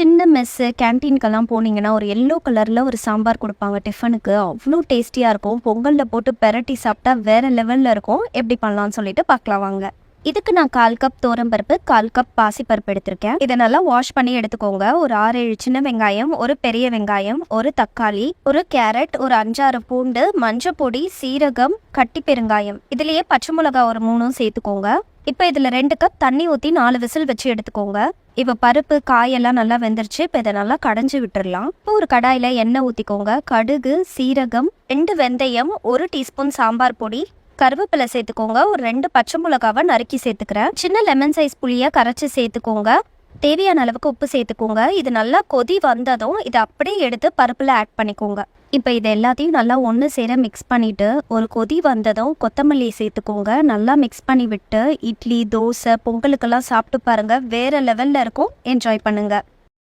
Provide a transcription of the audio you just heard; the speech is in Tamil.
சின்ன மெஸ்ஸு கேன்டீனுக்கெல்லாம் போனீங்கன்னா ஒரு எல்லோ கலரில் ஒரு சாம்பார் கொடுப்பாங்க டிஃபனுக்கு அவ்வளோ டேஸ்டியாக இருக்கும். பொங்கலில் போட்டு பெரட்டி சாப்பிட்டா வேறு லெவலில் இருக்கும். எப்படி பண்ணலாம்னு சொல்லிட்டு பார்க்கலாம் வாங்க. இதுக்கு நான் கால் கப் பருப்பு கால் கப் பாசிப்பருப்பு எடுத்திருக்கேன். இதை நல்லா வாஷ் பண்ணி எடுத்துக்கோங்க. ஒரு ஆறு ஏழு சின்ன வெங்காயம் ஒரு பெரிய வெங்காயம் ஒரு தக்காளி ஒரு கேரட் ஒரு அஞ்சாறு பூண்டு மஞ்சள் பொடி சீரகம் கட்டி பெருங்காயம். இதுலயே பச்சை மிளகாய் ஒரு மூணும் சேர்த்துக்கோங்க. இப்போ இதில் ரெண்டு கப் தண்ணி ஊற்றி நாலு விசில் வச்சு எடுத்துக்கோங்க. இப்போ பருப்பு காயெல்லாம் நல்லா வெந்துருச்சு. இப்போ இதை நல்லா கடைஞ்சி விட்டுடலாம் இப்போ ஒரு கடாயில் எண்ணெய் ஊற்றிக்கோங்க கடுகு சீரகம் ரெண்டு வெந்தயம் ஒரு டீஸ்பூன் சாம்பார் பொடி. கருவேப்பிலை சேர்த்துக்கோங்க. ஒரு ரெண்டு பச்சை மிளகாவை நறுக்கி சேர்த்துக்கிறேன். சின்ன லெமன் சைஸ் புளியை கரைச்சி சேர்த்துக்கோங்க. தேவையான அளவுக்கு உப்பு சேர்த்துக்கோங்க. இது நல்லா கொதி வந்ததும் இதை அப்படியே எடுத்து பருப்பில் ஆட் பண்ணிக்கோங்க. இப்போ இது எல்லாத்தையும் நல்லா ஒன்று சேர மிக்ஸ் பண்ணிவிட்டு ஒரு கொதி வந்ததும் கொத்தமல்லி சேர்த்துக்கோங்க. நல்லா மிக்ஸ் பண்ணி விட்டு இட்லி தோசை பொங்கலுக்கெல்லாம் சாப்பிட்டு பாருங்கள் வேறு லெவலில் இருக்கும். என்ஜாய் பண்ணுங்கள்